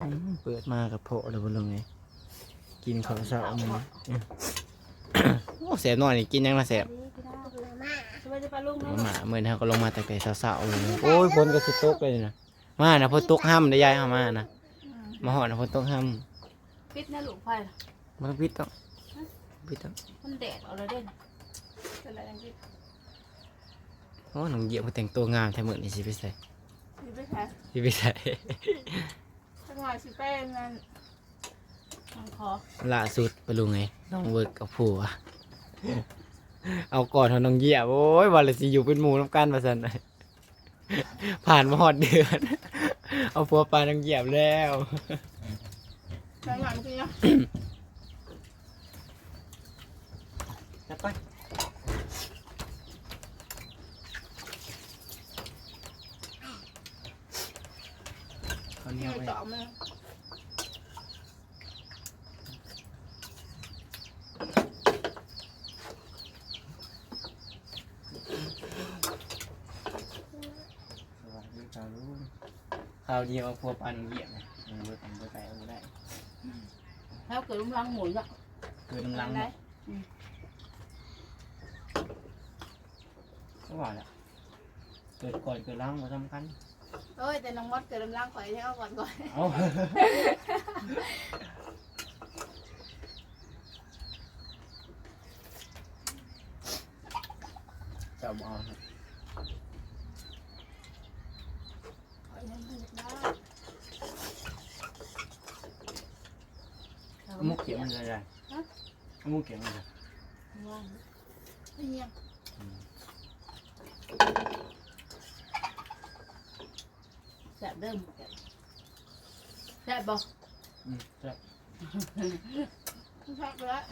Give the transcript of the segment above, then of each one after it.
อืมเปิดมากับโพะเลยบนลงไงกินข้าวเช้ามันอืมโอ้แสบหน่อยนี่กินยังละแสบสวัสดีป้าลุงมาหมาเมื่อนี้เขาก็ลงมาแต่ไก่เช้าๆเลยโอ้ยฝนก็สิตกเลยนะมานะฝนตกห้ามได้ยายเอามานะมาหอดนะฝนตกห้ามปิดนะหลวงไฟมันต้องปิดต้องปิดต้องมันแดดเอาเลยเด่นเป็นอะไรยังปิดโอ้หนังเหยียบมาแต่งตัวงามแท้เหมือนนี่สิไปใส่ปิดไปแค่สิไปใส่สัก หน่อยสิแป้งนั่นมันขอล่าสุดไปลุงไงน้องเวิร์กกับผัวเอาก่อนเทาน้องเหยียบโอ้ยวันละสิอยู่เป็นหมู่น้ำกันมาสันผ่านมาหอดเดือนเอาผัวปลาน้องเหยียบแล้วหลังหลังจริงนะจัดไปาวเหนียวไม่ไปต่อมาสวัสดีครับลุงข้าวเดียวเอาผัวปลาน้องเหยียบนะเออเบิร์กเบิร์กไปเอาได้ แล้วเกิดลุงลังหมุนอะเกิดน้ำลังได้เนาะก็ว่าแหละเกิดก่อนเกิดหลังมาสำคัญ เอ้ยแต่น้องมดเกิดลุงลังข่อยให้เอาก่อนก่อนเอาจะเอาข่อยยังไม่ได้มุกเขียนมันอะไรมุกเขียนมันอะไรว่างไม่เงียบ แสบเดิมแสบบอกอืมใช่แสบไปแล้ว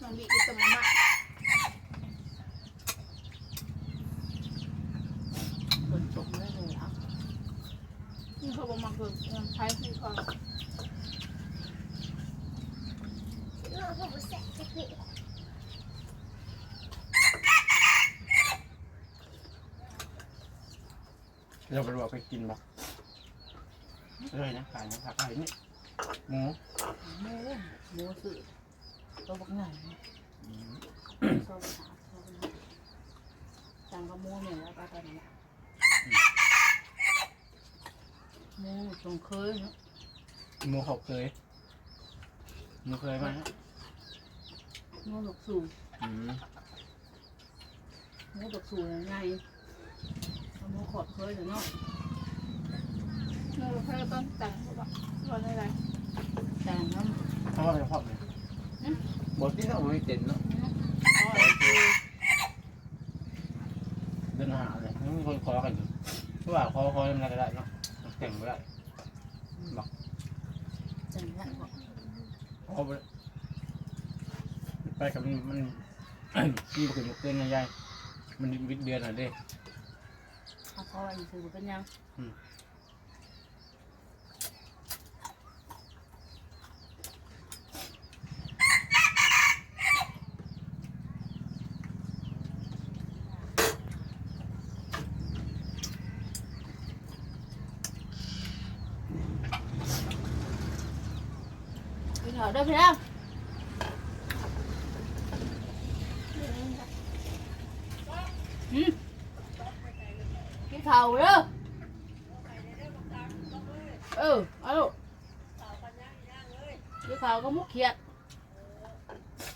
น้องบีกินกับมาม่าฝนตกเลยเลยอะนี่เขาบอกมาเกิดเงินใช้ที่เขา เราไปบอกไปกินบ่เลยนะขายนะผักอะไรนี่หมูหมูหมูสื่อตัวบักใหญ่อืมโซนหาโซนหาจังกับหมูเนี่ยแล้วก็ตอนนี้หมูตรงเคยเนาะหมูเขาเคยหมูเคยไหม ฮะหมูหลกสูงอืมหมูหลกสูงยังไงเอาหมูขอดเคยเดี๋ยวเนาะหมูเคยต้นแต่งเขาบอกรอนอะไรแต่งน้ำเขาว่าเป็นพ่อเลยบทที่เขาไม่เต็นเนาะอ๋อคือเดินหาเลยไม่มีคนคอกันอยู่เพราะว่าคอคอทำอะไรก็ได้เนาะเก่งไม่ได้แต่งนั่นบอกคอไปไป กับมันมัน มันขึ้นมาเกินนะยายมันวิดเดือนหน่อยเด้เอาเขาอันนี้คือเป็นยังพี่ถอดเด้อพี่น้องหืมกินข้าวเด้อเออเอาลูกกิ นข้าวก็มุก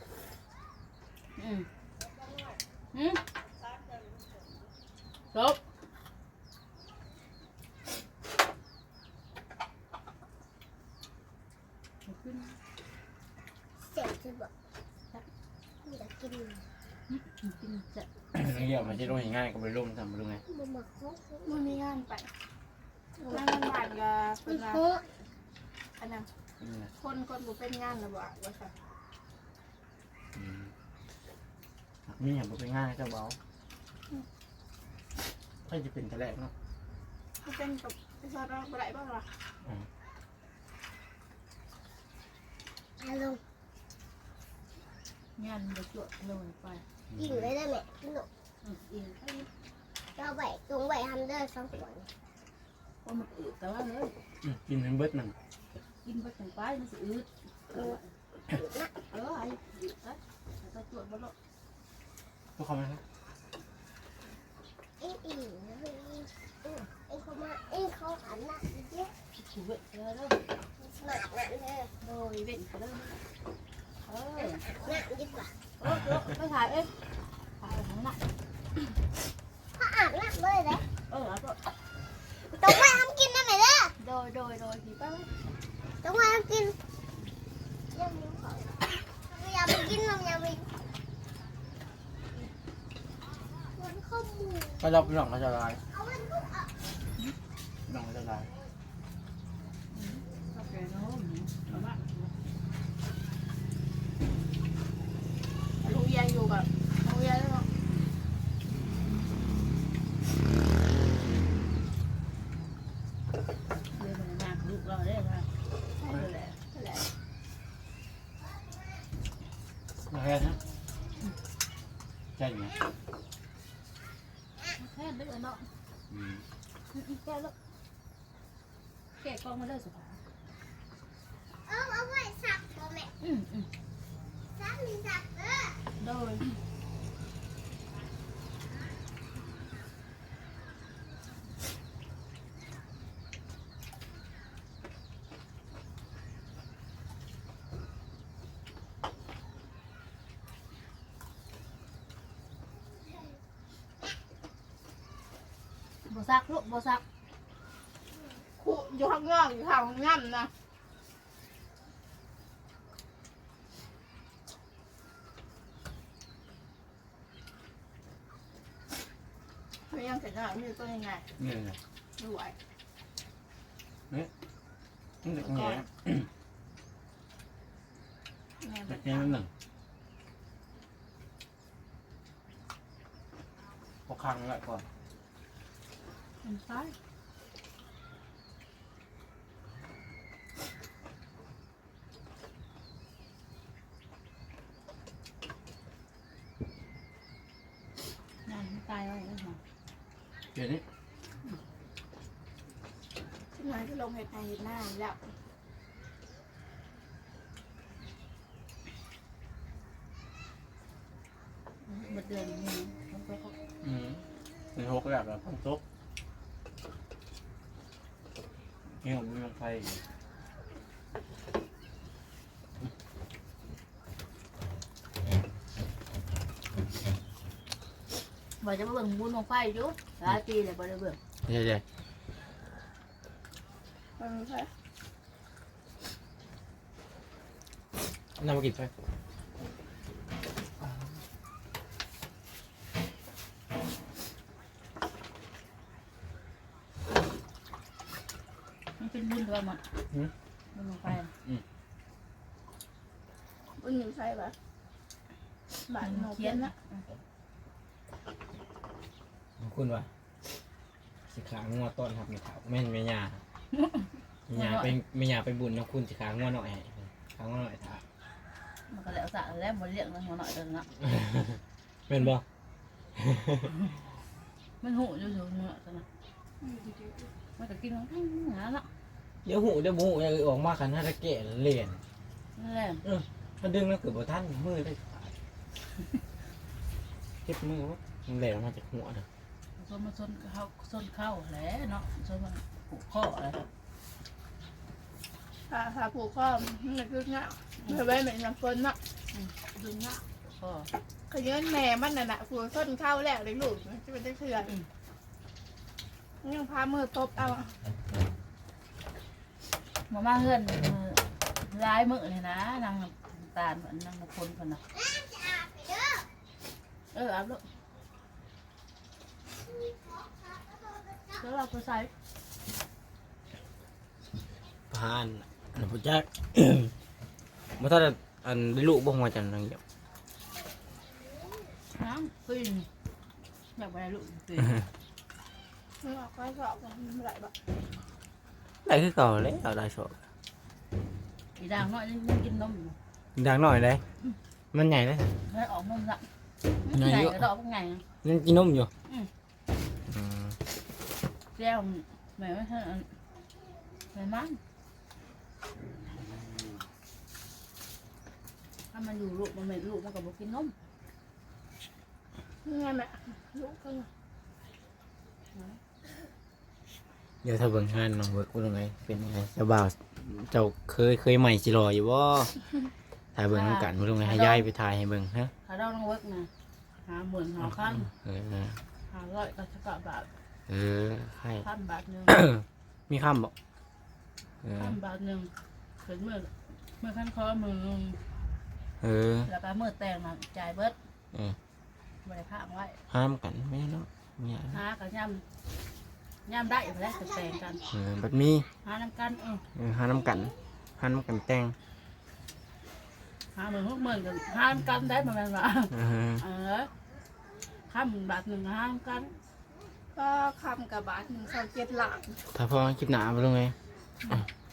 เขียดอืมอืมจบเสียงจะบอกอยากกิน กินจะเกี่ยวมันจะลงง่ายกับไปร่มทำมาดูไงบะหมี่โค้กมันมีงานไปงานมันบานกับมัเป็นนว่าโค้กอันนั้นอืมคนคนบุเป็นงานระบาดว่าค่ะอืมมีอย่างบ่เป็นง่ายเจ้าเบาใครจะเป็นแต่แรกเนาะเขาเป็นกับไอ้ซอสเราบ่ได้บ้างล่ะอารมณ์งานเดือดจวดลงไป กินเลยได้ไหมกินหนูอืมอีกไอ้เราไหวตรงไหวทำเด้อสองคนว่ามันอืดแต่ว่าเลยอืมกินเป็นเบิดมันกินไปถึงไปมันสิอืดเออเออไอ้อืดนะแต่จวดบ่ลงพวกเขาไหมครับเอ็งอีนะเอ็งเอ็งเขามาเอ็งเขาหันหน้าอีกเยอะถูกเวทเลยแล้วหนักหนักเลยโดยเวทไปเลยเออหนักดีกว่าโอ้โห ไม่ถ่ายเอ้ยถ่ายข้งน้าเขาอาบน้ำเลยเลยเออแล้วก็ตรงไหวทำกินได้ไหมเด้อโดยโดยโดยที่ป้าตรงไหวทำกินยังมีของยากไปกินลำยาไปวันข้อมูลก็เราพี่น้องเขาจะลายเอาไว้ทุกอะพี่น้องจะลาย โอเคเนาะเอามา ลูกยอยู่กับลูกยายแล้วเดี๋ยวมันหนักลูกเราได้ไหมใช่เลยแหละใช่แหละมาแค่นะใช่ไหมแค่เดือเนาะอืมแค่ลูกแกะกล้องมาเลยสุภาเอาเอาไว้สักตัวแม่อืมอืมสักมีสักเออ โดยบซักลูกบซักคู่อยู่ข้างนอกอยู่ข้างงั้นนะ ไม่ยังเสร็จแล้วนี่ตัวยังไงนี่ไงไม่ไหวนี่เด็กแง่แม่แบเด็บกแง่นิดหนึ่งพอค้างไว้ก่อนมันซ้ายนั่นตายแล้วเหรอ เดี๋ยวนี้ ที่ น้อยที่ลงเห็ดไทยเห็ดหน้าแล้วหมดเดือนนี้ต้องไปเขาอืมในหกแบบแบบต้องตกเงี้ยผมมีมันไฟอยู่บอกจะมาเบิ่งบุญของไฟอยู่หลายปีเลยบ่ได้เบิ่งเดี๋ยวเดี๋ยว มันใช่น้ำมากินไปมันเป็นบุญด้วยมั้งบุญของไฟบุญของไฟปะบ้านเราเขียนนะขอบคุณว่ะสิขางัวต้นครับนี่ครับแม่นแม่ยา แม่ยาไปแม่ยาไปบุญนะคุณสิขางัวหน่อยให้ขางัวหน่อยท่ามันก็แล้วสะแล้วบ่เลี้ยงมันหัวหน่อยเดินละเป็นบ่มันหูอยู่อยู่เนื้อจังนะมันก็กินของทั้งหาละเดี๋ยวหูเดี๋ยวหมูอย่าออกมาขันห้าตะเกะเลียนนั่นแหละมันดึงแล้วเกิดบ่ท่านมือได้ขาดเจ็บมือวะมันแหลมมาจากหัวนะชนมาชนเข้าชนเข้าแหละเนาะชนมัน ผูกข้ออะครับถ้าถ้าผูกข้อมันคือเงาเพื่อไว้เหมือนน้ำฝนเนาะดึงเนาะข้อขย้อนแม่มันน่ะนะผูกส้นเข้าแล้วเลยลูกจะเป็นได้เถื่อนยังพามือตบเอามามาเฮือนมือร้ายมือเลยนะนางตาลนางคนคนน่ะเอเอออาบลูกแล้วเราก็ใส่ ผ่านอันนั้นพ่อจักมาถ้าอันได้ลูกบ่หัวจันทร์นังเดียวน้ำฟินอยากไปลูกฟินมึงออกไปสอบมันไม่ได้ปะได้คือเก่าเลยเอาได้โชว์อีด่างน้อยนี่ยังกินนมอยู่ดังหน่อยเลยมันใหญ่เลยให้ออกนมละไงไงเยอะก็ดอกไงยังกินนมอยู่อืม อืมแก้วแม่ไม่ใช่แม่มัน ถ้ามันอยู่ลูกมันไม่ลูกมันก็บอกกินนมยังไงแม่ลูกก็เดี๋ยวถ้าเบิ่งงานน้องเวิร์กว่าไงเป็นยังไงเจ้าบ่าวเจ้าเคยเคยใหม่สิรออยู่บ่ถ่ายเบิ่งน้ำกันว่าไงให้ยายไปถ่ายให้เบิ่งฮะถ้าเราต้องเวิร์กนะหาหมื่นหาพันเออหาร้อยก็สักบาทเออให้พันบาทหนึ่งมีคำบอก เออ พันบาทหนึ่งเกิดเมื่อเมื่อขั้นคอมือหนึ่งเออ แล้วก็เมื่อแต่งมาจ่ายเบิดเออ บริข้างไว้ห้ามกันไม่เนาะเนี่ยหากับย่ำย่ำได้อยู่แล้วจะแต่งกันเออบัดมีหาน้ำกันเออเออห้าน้ำกันห้าน้ำกันแต่งหาหมื่นหกหมื่นกันหาน้ำกันได้เหมือนกันวะเออเออข้ามบาทหนึ่งหาน้ำกันก็คำกับบาทหนึ่งสองเจ็ดหลังถ้าพอคลิปหนาไปลงไง อ